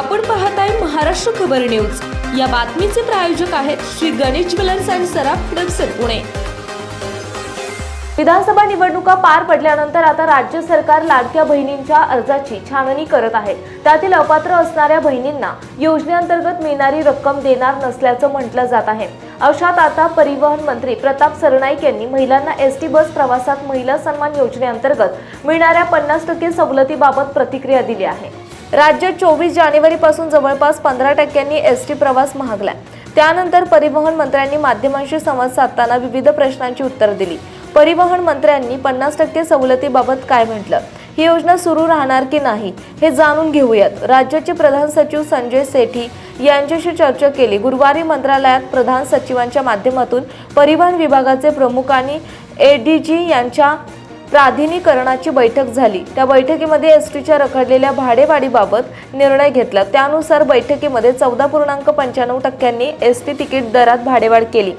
आपण पाहत आहे महाराष्ट्र खबर न्यूज. या बातमीचे प्रायोजक आहेत श्री गणेश ज्वेलर्स अँड सराफ हडपसर पुणे. विधानसभा निवडणुका पार पडल्यानंतर आता राज्य सरकार लाडक्या बहिणींच्या अर्जाची छाननी करत आहे. त्यातील अपात्र असणाऱ्या बहिणींना योजनेअंतर्गत मिळणारी रक्कम देणार नसल्याचं म्हटलं जात आहे. अशात आता परिवहन मंत्री प्रताप सरनाईक यांनी महिलांना एस टी बस प्रवासात महिला सन्मान योजनेअंतर्गत मिळणाऱ्या पन्नास टक्के सवलतीबाबत प्रतिक्रिया दिली आहे. राज्यात चोवीस जानेवारीपासून जवळपास पंधरा टक्क्यांनी एस टी प्रवास महागलाय. त्यानंतर परिवहन मंत्र्यांनी माध्यमांशी संवाद साधताना विविध प्रश्नांची उत्तर दिली. परिवहन मंत्र्यांनी पन्नास टक्के सवलतीबाबत काय म्हटलं? ही योजना सुरू राहणार की नाही? हे जाणून घेऊयात. राज्याचे प्रधान सचिव संजय सेठी यांच्याशी चर्चा केली. गुरुवारी मंत्रालयात प्रधान सचिवांच्या माध्यमातून परिवहन विभागाचे प्रमुख आणि एडीजी यांच्या प्राधिकरणाची बैठक झाली. त्या बैठकीमध्ये एस टीच्या रखडलेल्या भाडेवाढीबाबत निर्णय घेतला. त्यानुसार बैठकीमध्ये चौदा पूर्णांक पंच्याण्णव टक्क्यांनी एस टी तिकीट दरात भाडेवाढ केली.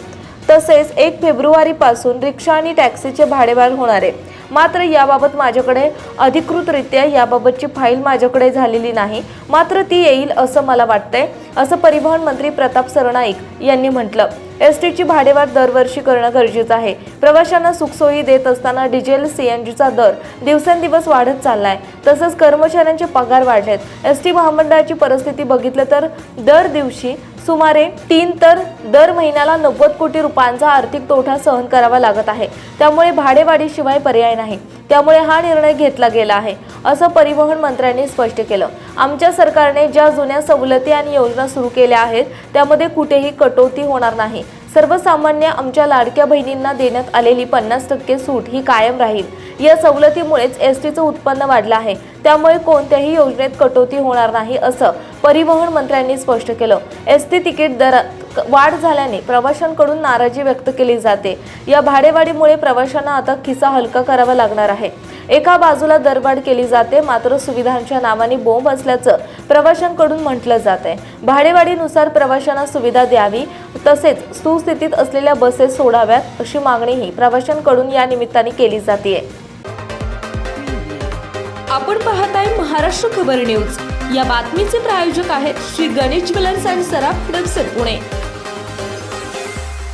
तसेच एक फेब्रुवारीपासून रिक्षा आणि टॅक्सीचे भाडेवाढ होणार आहे. मात्र याबाबत माझ्याकडे अधिकृतरित्या याबाबतची फाईल माझ्याकडे झालेली नाही. मात्र ती येईल असं मला वाटतंय असं परिवहन मंत्री प्रताप सरनाईक यांनी म्हटलं. एस टीची भाडेवाढ दरवर्षी करणं गरजेचं आहे. प्रवाशांना सुखसोयी देत असताना डिझेल सीएनजीचा दर दिवसेंदिवस वाढत चाललाय. तसंच कर्मचाऱ्यांचे पगार वाढलेत. एस टी महामंडळाची परिस्थिती बघितलं तर दर दिवशी सुमारे तीन तर दर महिन्याला नव्वद कोटी रुपयांचा आर्थिक तोटा सहन करावा लागत आहे. त्यामुळे भाडेवाढीशिवाय पर्याय नाही. त्यामुळे हा निर्णय घेतला गेला आहे असं परिवहन मंत्र्यांनी स्पष्ट केलं. आमच्या सरकारने ज्या जुन्या सवलती आणि योजना सुरू केल्या आहेत त्यामध्ये कुठेही कटोती होणार नाही. सर्वसामान्य आमच्या लाडक्या बहिणींना देण्यात आलेली पन्नास टक्के सूट ही कायम राहील. या सवलतीमुळेच एस टीचं उत्पन्न वाढलं आहे. त्यामुळे कोणत्याही योजनेत कटोती होणार नाही असं परिवहन मंत्र्यांनी स्पष्ट केलं. एस टी तिकीट दरात वाढ झाल्याने प्रवाशांकडून नाराजी व्यक्त केली जाते. या भाडेवाढीमुळे प्रवाशांना आता खिसा हलका करावा लागणार आहे. एका बाजूला दरवाढ केली जाते मात्र सुविधांच्या नावाने बोंब असल्याचं प्रवाशांकडून म्हटलं जात आहे भाडेवाढीनुसार प्रवाशांना सुविधा द्यावी तसेच सुस्थितीत असलेल्या बसेस सोडाव्यात अशी मागणीही प्रवाशांकडून या निमित्ताने केली जाते आपण पाहत आहे महाराष्ट्र खबर न्यूज. या बातमीचे प्रायोजक आहेत श्री गणेश ज्वेलर्स अँड सराफ हडपसर पुणे.